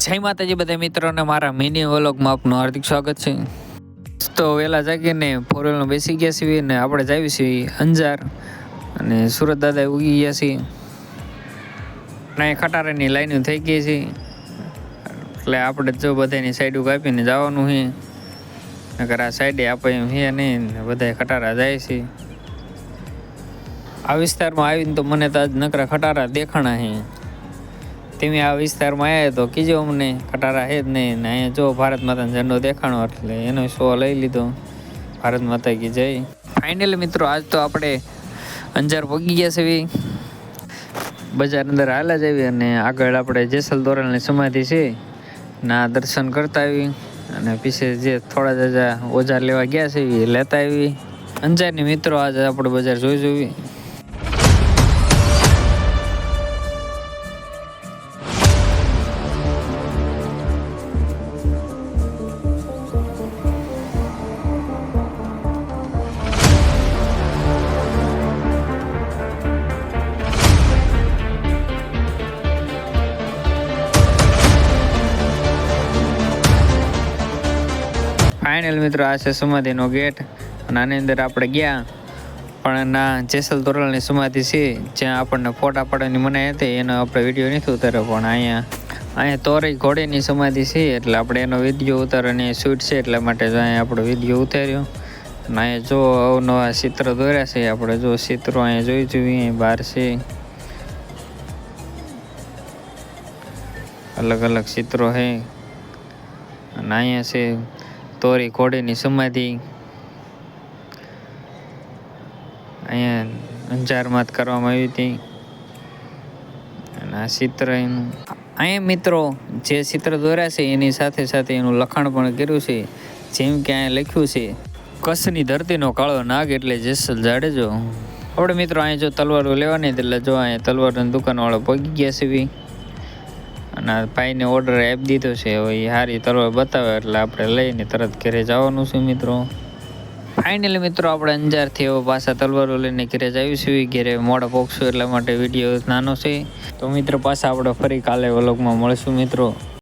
જય માતાજી બધા મિત્રોને મારા મિની વ્લોગમાં આપનું હાર્દિક સ્વાગત છે. તો વહેલા જાગીને ફોર વ્હીલમાં બેસી ગયા છીએ ને આપણે જાવી છીએ અંજાર અને સુરત દાદા ઉગી ગયા છીએ. અને ખટારાની લાઈનો થઈ ગઈ છે. એટલે આપણે જો બધાની સાઈડ કાપીને જવાનું છે. નકર આ સાઈડે આપણે એમ છે નહીં બધા ખટારા જાય છે. આ વિસ્તારમાં આવીને તો મને તો આજ નકરા ખટારા દેખાણા છે. તમે આ વિસ્તારમાં આવ્યા તો કીજો અમને, કટારા હે જ નહીં ને અહીંયા જો ભારત માતાનો ઝંડો દેખાણો એટલે એનો શો લઈ લીધો. ભારત માતા કી જય. ફાઇનલી મિત્રો, આજ તો આપણે અંજાર પગી ગયા છે બજાર અંદર હાલા જ આવી અને આગળ આપણે જેસલ દોરલની સમાધિ છે. ના દર્શન કરતા આવી અને પીછે જે થોડા જાજા ઓજાર લેવા ગયા છે એ લેતા આવી. અંજારની મિત્રો, આજે આપણે બજાર જોઈ જોવી ફાઇનલ મિત્રો, આ છે સમાધિનો ગેટ. અને આની અંદર આપણે ગયા. પણ ના, જેસલ તોરલની સમાધિ છે, જ્યાં આપણને ફોટા પાડવાની મનાઈ હતી. એનો આપણે વીડિયો નથી ઉતાર્યો, પણ અહીંયા અહીંયા તોરઈ ઘોડીની સમાધિ છે, એટલે આપણે એનો વીડિયો ઉતારવાની શૂટ છે, એટલા માટે જો અહીંયા આપણો વીડિયો ઉતાર્યો. અને અહીંયા જો અવનવા ચિત્ર દોર્યા છે, આપણે જો ચિત્રો અહીંયા જોઈ જોઈએ બહાર છે. અલગ અલગ ચિત્રો છે. અને અહીંયા છે તોરી ઘોડીની સમાધિ. અહીંયા અંજારમાં કરવામાં આવી હતી. અને આ ચિત્ર એનું. અહીંયા મિત્રો, જે ચિત્ર દોર્યા છે, એની સાથે સાથે એનું લખાણ પણ કર્યું છે. જેમ કે અહીંયા લખ્યું છે, કચ્છની ધરતીનો કાળો નાગ એટલે જેસલ જાડેજો. આપણે મિત્રો, અહીંયા જો તલવારો લેવાની એટલે જો અહીંયા તલવારની દુકાનવાળો પગી ગયા છે અને ભાઈને ઓર્ડર આપી દીધો છે. હવે એ સારી તલવાર બતાવે, એટલે આપણે લઈને તરત ઘરે જવાનું છે મિત્રો. ફાઇનલી મિત્રો, આપણે અંજારથી એવો પાછા તલવારો લઈને ઘરે જ આવીશું. ઘરે મોડા પોકશું એટલા માટે વીડિયો નાનો છે. તો મિત્રો, પાછા આપણે ફરી કાલે વ્લોગમાં મળશું મિત્રો.